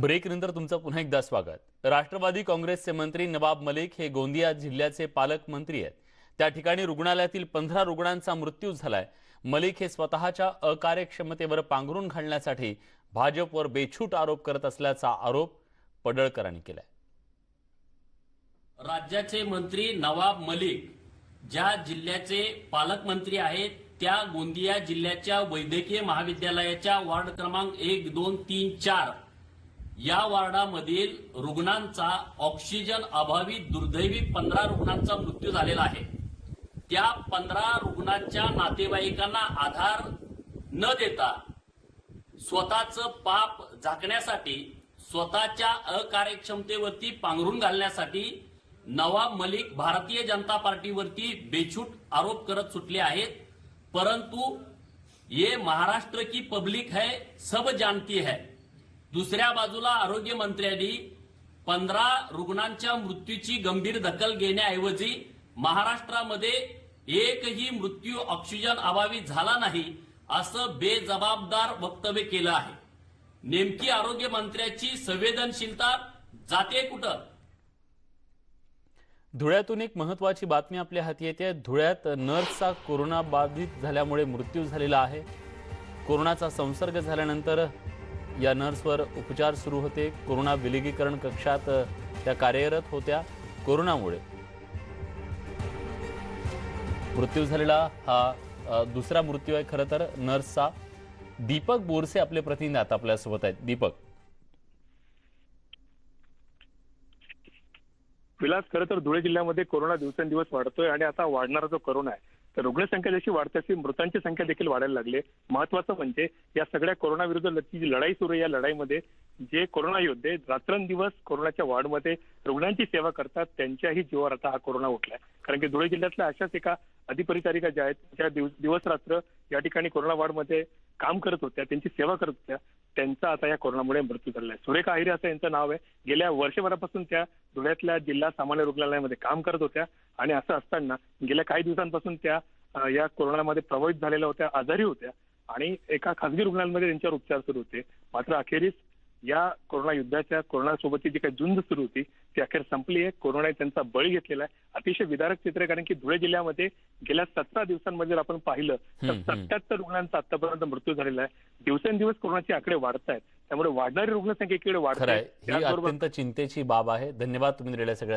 ब्रेकनंतर तुमचं पुन्हा एकदा स्वागत. राष्ट्रवादी काँग्रेसचे मंत्री नवाब मलिक हे गोंदिया जिल्ह्याचे पालकमंत्री आहेत. त्या ठिकाणी रुग्णालयातील पंधरा रुग्णांचा मृत्यू झालाय. मलिक हे स्वतःच्या अकार्यक्षमतेवर पांघरून घालण्यासाठी भाजपवर बेछूट आरोप करत असल्याचा आरोप पडळकरांनी केलाय. राज्याचे मंत्री नवाब मलिक ज्या जिल्ह्याचे पालकमंत्री आहेत त्या गोंदिया जिल्ह्याच्या वैद्यकीय महाविद्यालयाच्या वार्ड क्रमांक एक दोन तीन चार या वार्डामधील रुग्णांचा ऑक्सिजन अभावी दुर्दैवी पंधरा रुग्णांचा मृत्यू झालेला आहे. त्या पंधरा रुग्णांच्या नातेवाईकांना आधार न देता स्वतःचं पाप झाकण्यासाठी स्वतःच्या अकार्यक्षमतेवरती पांघरून घालण्यासाठी नवाब मलिक भारतीय जनता पार्टीवरती बेछूट आरोप करत सुटले आहेत. परंतु ये महाराष्ट्र की पब्लिक है सब जानती है. दुसऱ्या बाजूला आरोग्य मंत्र्यांनी पंधरा रुग्णांच्या मृत्यूची गंभीर दखल घेण्याऐवजी महाराष्ट्रामध्ये एकही मृत्यू ऑक्सिजन अभावी झाला नाही असं बेजबाबदार वक्तव्य केलं आहे. नेमकी आरोग्य मंत्र्याची संवेदनशीलता जाते कुठं? धुळ्यातून एक महत्वाची बातमी आपल्या हाती येते. धुळ्यात नर्सचा कोरोना बाधित झाल्यामुळे मृत्यू झालेला आहे. कोरोनाचा संसर्ग झाल्यानंतर या नर्सवर उपचार सुरू होते. कोरोना विलगीकरण कक्षात त्या कार्यरत होत्या. कोरोनामुळे मृत्यू झालेला हा दुसरा मृत्यू आहे खरं तर नर्सचा. दीपक बोरसे आपले प्रतिनिधी आता आपल्यासोबत आहेत. दीपक. विलास खरं तर धुळे जिल्ह्यामध्ये कोरोना दिवसेंदिवस वाढतोय आणि आता वाढणारा जो कोरोना आहे रुग्ण रुग्णसंख्या जशी वाढते तशी मृतांची संख्या देखील वाढायला लागली. महत्वाचं म्हणजे या सगळ्या कोरोनाविरुद्ध जी लढाई सुरू आहे. या लढाईमध्ये जे कोरोना योद्धे रात्रंदिवस कोरोनाच्या वार्डमध्ये रुग्णांची सेवा करतात त्यांच्याही जीवावर आता हा कोरोना उठलाय. कारण की धुळे जिल्ह्यातल्या अशाच एका अधिपरिचारिका ज्या आहेत त्या दिवस दिवस रात्र या ठिकाणी कोरोना वार्डमध्ये काम करत होत्या त्यांची सेवा करत होत्या. त्यांचा आता या कोरोनामुळे मृत्यू झाला आहे. सुरेखा अहिरे असं यांचं नाव आहे. गेल्या वर्षभरापासून त्या धुळ्यातल्या जिल्हा सामान्य रुग्णालयामध्ये काम करत होत्या. आणि असं असताना गेल्या काही दिवसांपासून त्या या कोरोनामध्ये प्रभावित झालेल्या होत्या आजारी होत्या. आणि एका खासगी रुग्णालयामध्ये त्यांच्यावर उपचार सुरू होते. मात्र अखेरीस या कोरोना युद्धाच्या कोरोना सोबतची जी काही झुंज सुरू होती ती अखेर संपली आहे. कोरोनाने त्यांचा बळी घेतलेला आहे. अतिशय विदारक चित्र आहे कारण की धुळे जिल्ह्यामध्ये गेल्या सतरा दिवसांमध्ये जर आपण पाहिलं तर. सत्याहत्तर रुग्णांचा आतापर्यंत मृत्यू झालेला आहे. दिवसेंदिवस कोरोनाचे आकडे वाढत आहेत. त्यामुळे वाढणारी रुग्णसंख्या इकडे वाढत. आहे. ही चिंतेची बाब आहे. धन्यवाद तुम्ही दिलेल्या सगळ्या